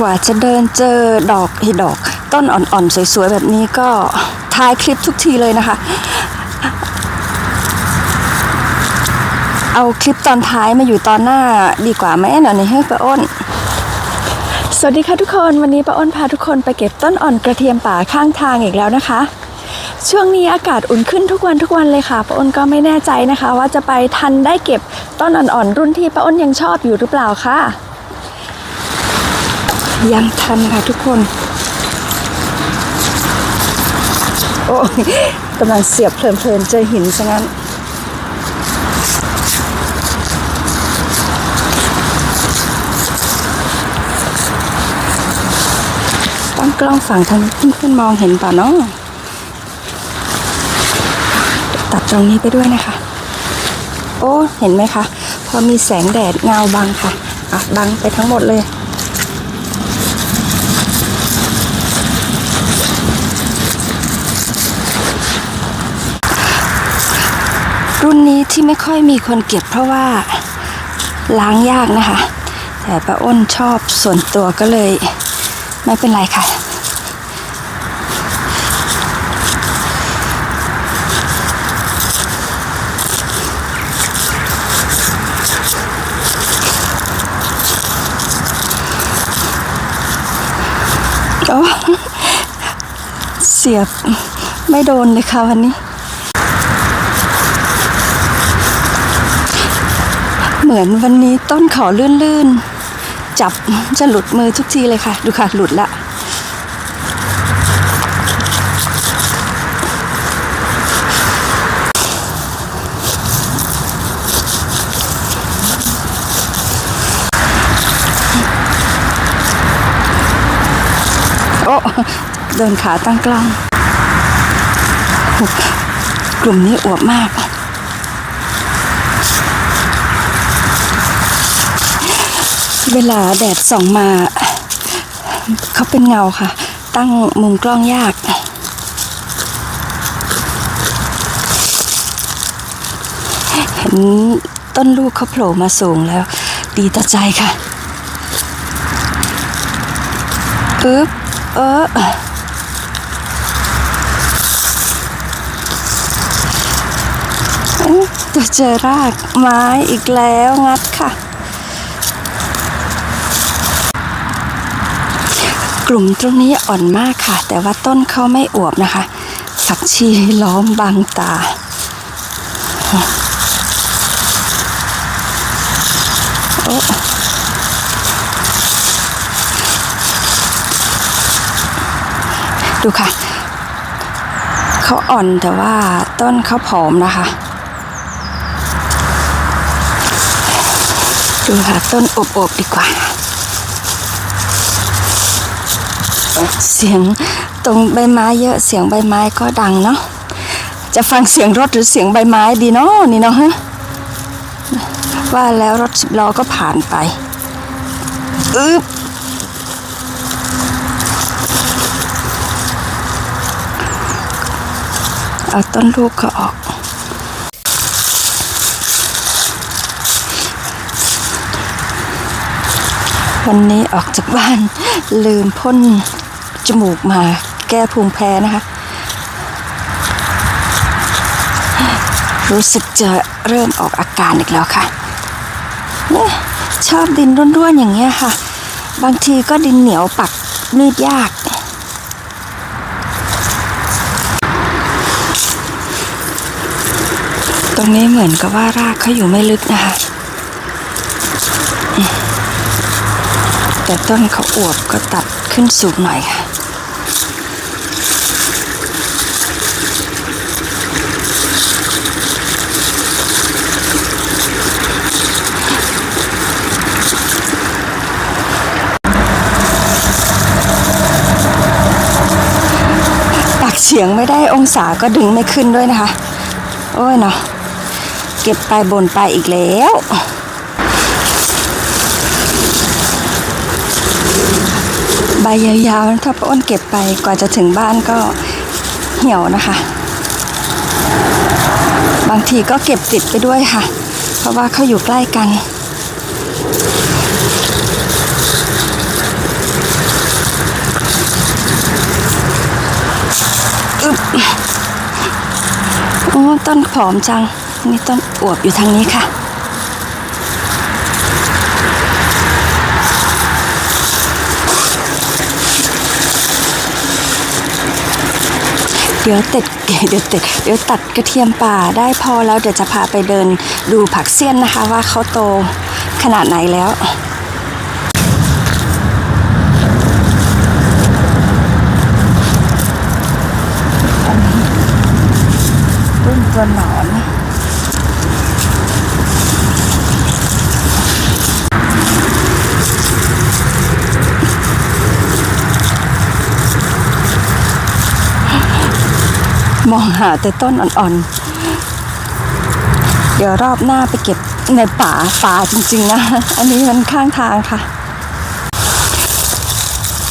กว่าจะเดินเจอดอกเฮดอก ต้นอ่อนๆ สวยๆ แบบนี้ก็ท้ายคลิปทุกทีเลยนะคะ เอาคลิปตอนท้ายมาอยู่ตอนหน้าดีกว่าไหมหน่อยในเฮ้ป้าอ้น สวัสดีค่ะทุกคนวันนี้ป้าอ้นพาทุกคนไปเก็บต้นอ่อนกระเทียมป่าข้างทางอีกแล้วนะคะช่วงนี้อากาศอุ่นขึ้นทุกวันทุกวันเลยค่ะป้าอ้นก็ไม่แน่ใจนะคะ ว่าจะไปทันได้เก็บต้นอ่อนๆรุ่นที่ป้าอ้นยังชอบอยู่หรือเปล่าค่ะ ยังทันค่ะทุกคน โอ้กำลังเสียบเพลินๆเจอหินซะงั้นตั้งกล้องฝั่งทางนี้เพื่อนๆมองเห็นป่ะเนาะตัดตรงนี้ไปด้วยนะคะ โอ้ เห็นไหมคะ พอมีแสงแดดเงาบังค่ะ อะ บังไปทั้งหมดเลย รุ่นนี้ที่ไม่ค่อยมีคนเก็บเพราะว่าล้างยากนะคะ แต่ป้าอ้นชอบส่วนตัวก็เลย ไม่เป็นไรค่ะ โอ้เสียบไม่โดนเลยค่ะวันนี้ เหมือนวันนี้ต้นเขาลื่นๆ จับจะหลุดมือทุกทีเลยค่ะ ดูค่ะ หลุดละโอ้เดินขาตั้งกล้องกลุ่มนี้อวบมาก เวลาแดดส่องมา เขาเป็นเงาค่ะ ตั้งมุมกล้องยากเห็นต้นลูกเขาโผล่มาสูงแล้ว ดีต่อใจค่ะปึ๊บเออตัวเจอรากไม้อีกแล้วงัดค่ะ กลุ่มตรงนี้อ่อนมากค่ะ แต่ว่าต้นเขาไม่อวบนะคะฝักชีล้อมบางตา โอ้ดูค่ะ เขาอ่อนแต่ว่าต้นเขาผอมนะคะดูค่ะต้นอบๆดีกว่า เสียงตรงใบไม้เยอะเสียงใบไม้ก็ดังเนาะจะฟังเสียงรถหรือเสียงใบไม้ดีเนาะนี่เนาะฮะว่าแล้วรถสิบล้อก็ผ่านไปอึ๊บเอาต้นลูกเขาออก วันนี้ออกจากบ้านลืมพ่น จมูกมาแก้ภูมิแพ้นะคะ รู้สึกจะเริ่มออกอาการอีกแล้วค่ะเนี่ยชอบดินร่วนๆอย่างเงี้ยค่ะ บางทีก็ดินเหนียวปักมีดยากตรงนี้เหมือนกับว่ารากเขาอยู่ไม่ลึกนะคะ แต่ต้นเขาอวบก็ตัดขึ้นสูงหน่อยค่ะ ฉียงไม่ได้องศาก็ดึงไม่ขึ้นด้วยนะคะ โอ้ยเนาะเก็บไปบนไปอีกแล้วใบยาวๆถ้าป้าอ้นเก็บไปกว่าจะถึงบ้านก็เหี่ยวนะคะ บางทีก็เก็บติดไปด้วยค่ะ เพราะว่าเขาอยู่ใกล้กัน อ้ต้นผอมจัง นี่ต้นอวบอยู่ทางนี้ค่ะ เดี๋ยวติดเดี๋ยวติดเดี๋ยวตัดกระเทียมป่าได้พอแล้วเดี๋ยวจะพาไปเดินดูผักเสี้ยนนะคะว่าเขาโตขนาดไหนแล้ว ตัวหนอนมองหาแต่ต้นอ่อนๆ เดี๋ยวรอบหน้าไปเก็บในป่าป่าจริงๆนะ อันนี้มันข้างทางค่ะ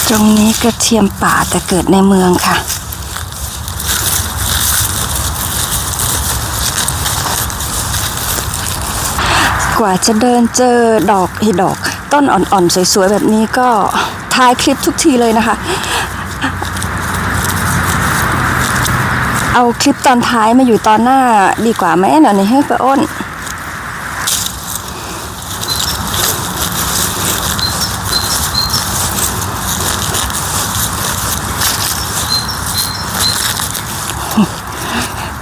ตรงนี้กระเทียมป่าแต่เกิดในเมืองค่ะ กว่าจะเดินเจอดอกเฮดอก ต้นอ่อนๆ สวยๆ แบบนี้ก็ท้ายคลิปทุกทีเลยนะคะ เอาคลิปตอนท้ายมาอยู่ตอนหน้าดีกว่าไหมเดี๋ยวนี้ให้ปอ้น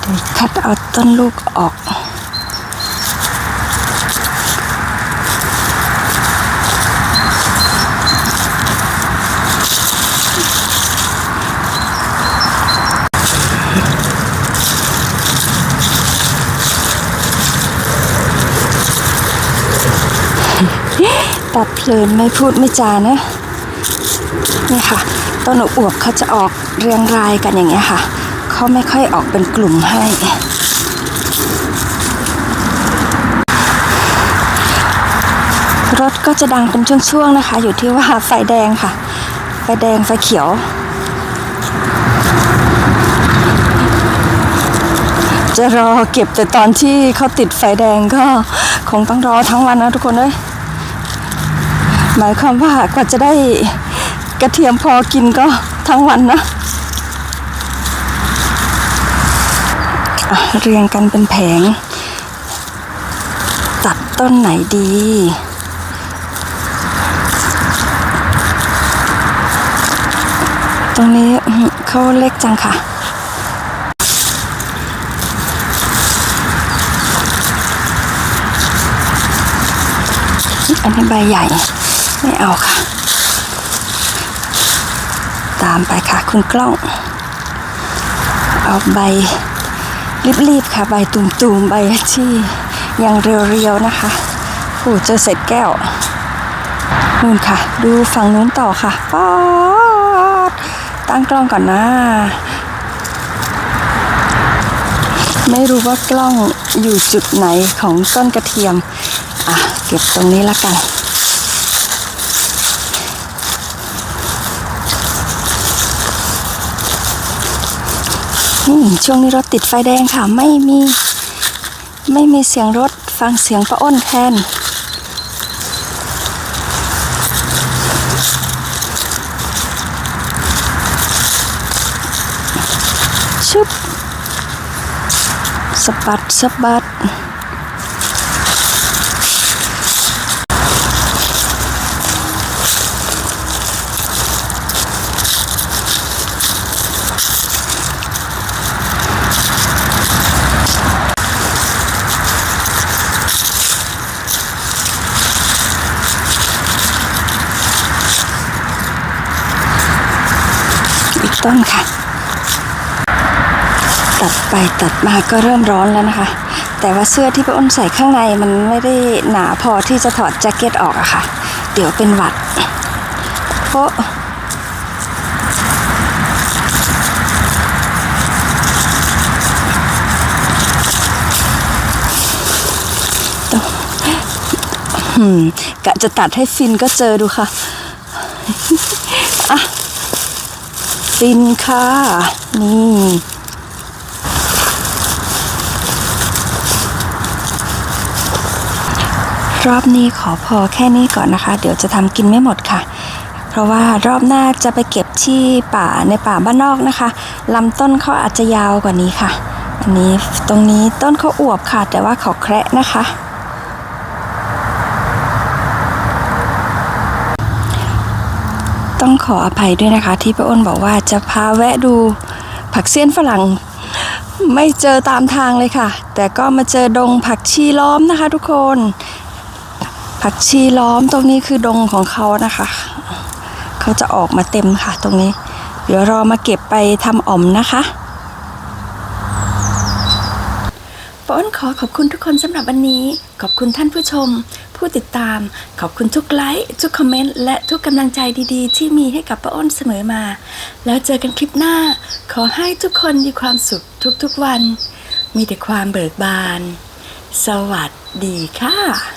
เดี๋ยวคัดเอาต้นลูกออก ตัดเพลินไม่พูดไม่จานะนี่ค่ะ ต้นอวบเขาจะออกเรียงรายกันอย่างเงี้ยค่ะ เขาไม่ค่อยออกเป็นกลุ่มให้ รถก็จะดังเป็นช่วงๆนะคะ อยู่ที่ว่าไฟแดงค่ะ ไฟแดงไฟเขียวจะรอเก็บแต่ตอนที่เขาติดไฟแดงก็คงต้องรอทั้งวันนะทุกคนเลย หมายความว่ากว่าจะได้กระเทียมพอกินก็ทั้งวันนะเรียงกันเป็นแผง ตัดต้นไหนดี ตรงนี้เขาเล็กจังค่ะอันนี้ใบใหญ่ ไม่เอาค่ะ ตามไปค่ะคุณกล้อง เอาใบรีบๆค่ะ ใบตุ่มๆ ใบที่ยังเรียวๆนะคะโอ้เจอเศษแก้วนู่นค่ะ ดูฝั่งนู้นต่อค่ะป๊าดตั้งกล้องก่อนนะ ไม่รู้ว่ากล้องอยู่จุดไหนของต้นกระเทียม อะ เก็บตรงนี้ละกัน ช่วงนี้รถติดไฟแดงค่ะ ไม่มี ไม่มีเสียงรถฟังเสียงป้าอ้นแทนชุบสะบัดสะบัด ต้นค่ะ ตัดไปตัดมาก็เริ่มร้อนแล้วนะคะ แต่ว่าเสื้อที่ป้าอ้นใส่ข้างในมันไม่ได้หนาพอที่จะถอดแจ็คเก็ตออกอะค่ะ เดี๋ยวเป็นหวัดเพราะอืมกะจะตัดให้ฟินก็เจอดูค่ะ อะ ฟินค่ะ นี่ รอบนี้ขอพอแค่นี้ก่อนนะคะ เดี๋ยวจะทำกินไม่หมดค่ะ เพราะว่ารอบหน้าจะไปเก็บที่ป่าในป่าบ้านนอกนะคะลำต้นเขาอาจจะยาวกว่านี้ค่ะ อันนี้ตรงนี้ต้นเขาอวบค่ะ แต่ว่าเขาแคระนะคะ ต้องขออภัยด้วยนะคะ ที่ป้าอ้นบอกว่าจะพาแวะดูผักเสี้ยนฝรั่งไม่เจอตามทางเลยค่ะ แต่ก็มาเจอดงผักชีล้อมนะคะ ทุกคน ผักชีล้อมตรงนี้คือดงของเขานะคะ เขาจะออกมาเต็มค่ะ ตรงนี้ เดี๋ยวรอมาเก็บไปทำอ่อมนะคะป้อ้นขอขอบคุณทุกคนสำหรับวันนี้ ขอบคุณท่านผู้ชม ผู้ติดตาม ขอบคุณทุกไลค์ทุกคอมเมนต์และทุกกำลังใจดีๆ ที่มีให้กับป้าอ้นเสมอมา แล้วเจอกันคลิปหน้า ขอให้ทุกคนมีความสุขทุกๆวัน มีแต่ความเบิกบาน สวัสดีค่ะ